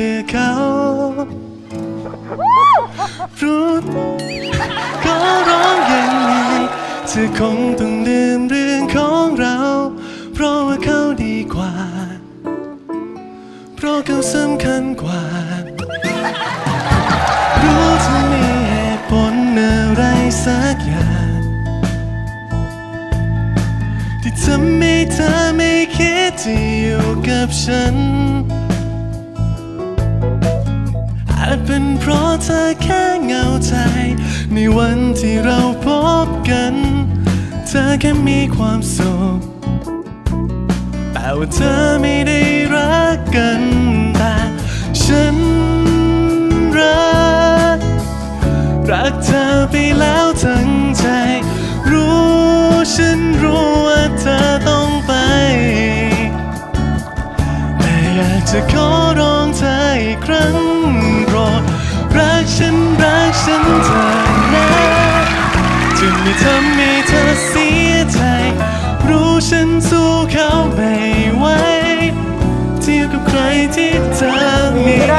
เลือเขารู้ก็ร้องยังไงเธอคงต้องลืมเรื่องของเรา เพราะว่าเขาดีกว่า เพราะเขาสำคัญกว่า รู้จะมีเหตุผลอะไรสักอย่าง ที่ทำให้เธอไม่คิดจะอยู่กับฉัน นเพราะเธอแค่เหงาใจ ในวันที่เราพบกัน เธอแค่มีความสุขแต่ว่าเธอไม่ได้รักกันแต่ฉันรัก รักเธอไปแล้วทั้งใจ รู้ฉันรู้ว่าเธอต้องไป แต่อยากจะขอ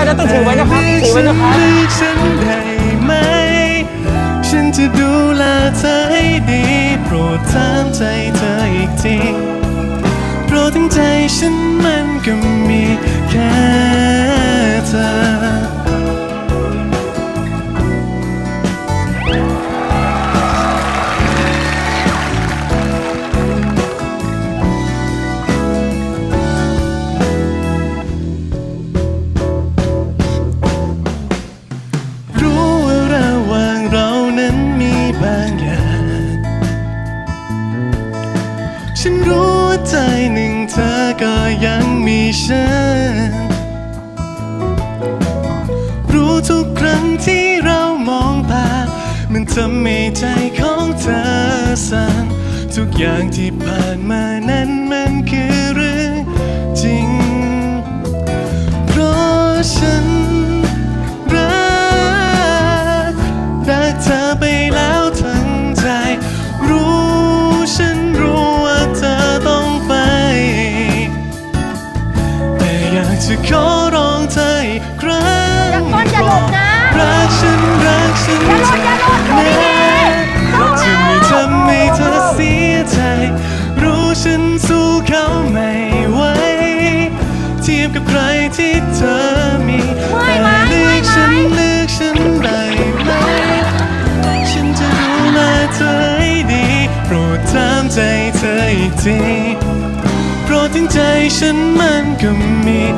นะต้องถือไว้นะครับถือไว้นะครับฉันได้ไหม ฉันจะดูแลเธอให้ดี โปรดถามใจเธออีกที โปรดทั้งใจฉันมันก็มี รั้งที่เรามองตามันทำให้ใจของเธอสั่นทุกอย่างที่ผ่านมานั้นมันคือเรื่องจริง เพราะฉันรักรักเธอไปแล้วทั้งใจ รู้ฉันรู้ว่าเธอต้องไป แต่อยากจะขอร้องเธออีกครั้งอย่าก้นอย่าหลบนะ รักฉันรักฉันอย่าหลบอย่าหลบอยู่ดีๆสู้ๆจะไม่ทำให้เธอเสียใจ รู้ฉันสู้เขาไม่ไหวเทียบกับใครที่เธอมีเธอยแต่เลือกฉันเลือกฉันได้ไหมฉันจะดูแลเธอให้ดีโปรดถามใจเธออีกทีโปรดถึงใจฉันมันก็มี